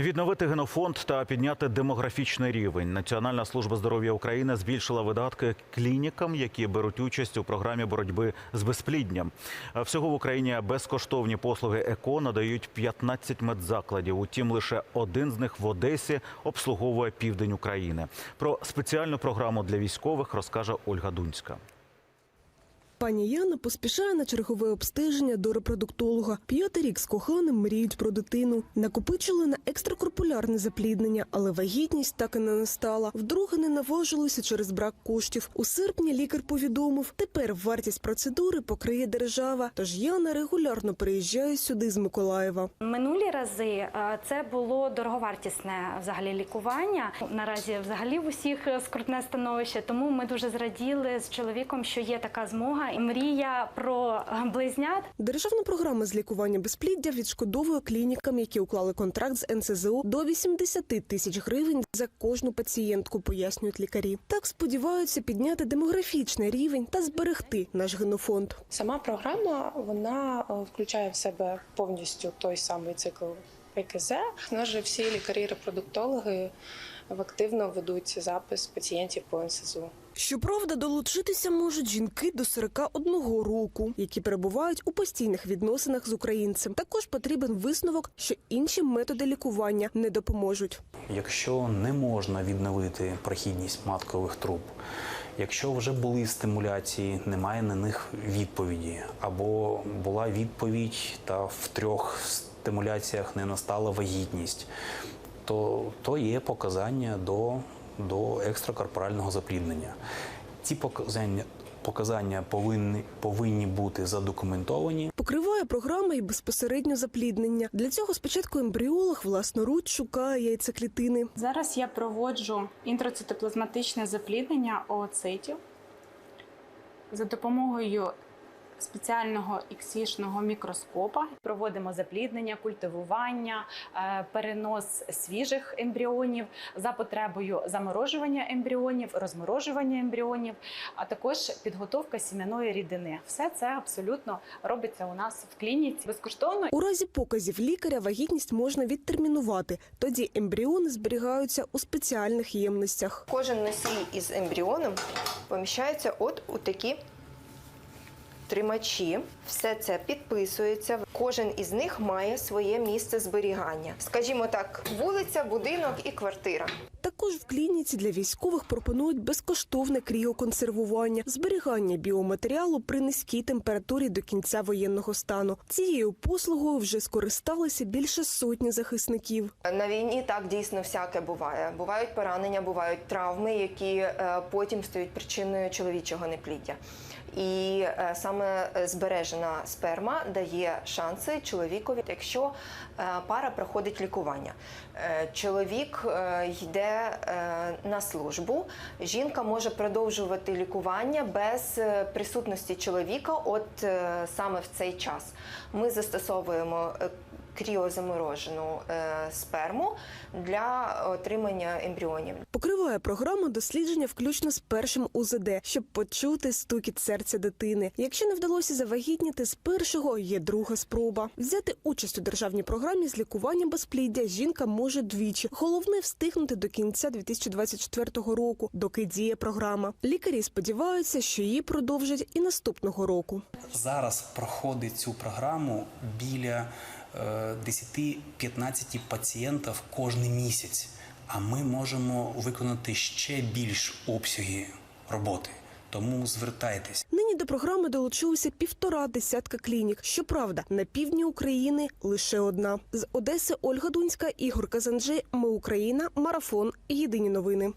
Відновити генофонд та підняти демографічний рівень. Національна служба здоров'я України збільшила видатки клінікам, які беруть участь у програмі боротьби з безплідням. Всього в Україні безкоштовні послуги ЕКО надають 15 медзакладів. Утім, лише один з них в Одесі обслуговує південь України. Про спеціальну програму для військових розкаже Ольга Дунська. Пані Яна поспішає на чергове обстеження до репродуктолога. П'ятий рік з коханим мріють про дитину. Накопичили на екстракорпулярне запліднення, але вагітність так і не настала. Вдруге не наважилися через брак коштів. У серпні лікар повідомив, тепер вартість процедури покриє держава. Тож Яна регулярно приїжджає сюди з Миколаєва. Минулі рази е, це було дороговартісне взагалі лікування. Наразі взагалі в усіх скрутне становище. Тому ми дуже зраділи з чоловіком, що є така змога. І мрія про е, близнят Державна програма з лікування безпліддя відшкодовує клінікам, які уклали контракт з НСЗУ до 80 тисяч гривень за кожну пацієнтку, пояснюють лікарі. Так сподіваються підняти демографічний рівень та зберегти наш генофонд. Сама програма вона е, включає в себе повністю той самий цикл ПКЗ. У нас же всі лікарі-репродуктологи активно ведуть запис пацієнтів по НСЗУ. Щоправда, долучитися можуть жінки до 41 року, які перебувають у постійних відносинах з українцем. Також потрібен висновок, що інші методи лікування не допоможуть. Якщо не можна відновити прохідність маткових труб, якщо вже були стимуляції, немає на них відповіді, або була відповідь та в трьох стимуляціях не настала вагітність, то, то є показання до, до екстракорпорального запліднення. Ці показання, показання повинні, повинні бути задокументовані. Покриває програма і безпосередньо запліднення. Для цього спочатку ембріолог власноруч шукає яйцеклітини. Зараз я проводжу інтроцитоплазматичне запліднення ooцитів за допомогою спеціального іксішного мікроскопа. проводимо запліднення, культивування, е, перенос свіжих ембріонів за потребою заморожування ембріонів, розморожування ембріонів, а також підготовка сім'яної рідини. Все це абсолютно робиться у нас в клініці безкоштовно. У разі показів лікаря вагітність можна відтермінувати. Тоді ембріони зберігаються у спеціальних ємностях. Кожен носій із ембріоном поміщається от у такі тримачі. Все це підписується. Кожен із них має своє місце зберігання. Скажімо так, вулиця, будинок і квартира. Також в клініці для військових пропонують безкоштовне кріоконсервування, зберігання біоматеріалу при низькій температурі до кінця воєнного стану. Цією послугою вже скористалися більше сотні захисників. На війні так дійсно всяке буває. Бувають поранення, бувають травми, які е, потім стають причиною чоловічого непліддя. І е, саме збережена сперма дає шанси чоловікові, якщо е, пара проходить лікування. Е, Чоловік е, йде на службу, жінка може продовжувати лікування без присутності чоловіка, от саме в цей час. Ми застосовуємо кріозаморожену е, сперму для отримання ембріонів. Покриває програма дослідження включно з першим УЗД, щоб почути стукіт серця дитини. Якщо не вдалося завагітніти з першого, є друга спроба. Взяти участь у державній програмі з лікування безпліддя жінка може двічі. Головне встигнути до кінця 2024 року, доки діє програма. Лікарі сподіваються, що її продовжать і наступного року. Зараз проходить цю програму біля 10-15 пацієнтів кожен місяць, а ми можемо виконати ще більш обсяги роботи. Тому звертайтесь. Нині до програми долучилося півтора десятка клінік. Щоправда, на півдні України лише одна. З Одеси Ольга Дунська, Ігор Казанджи. Ми Україна. Марафон. Єдині новини.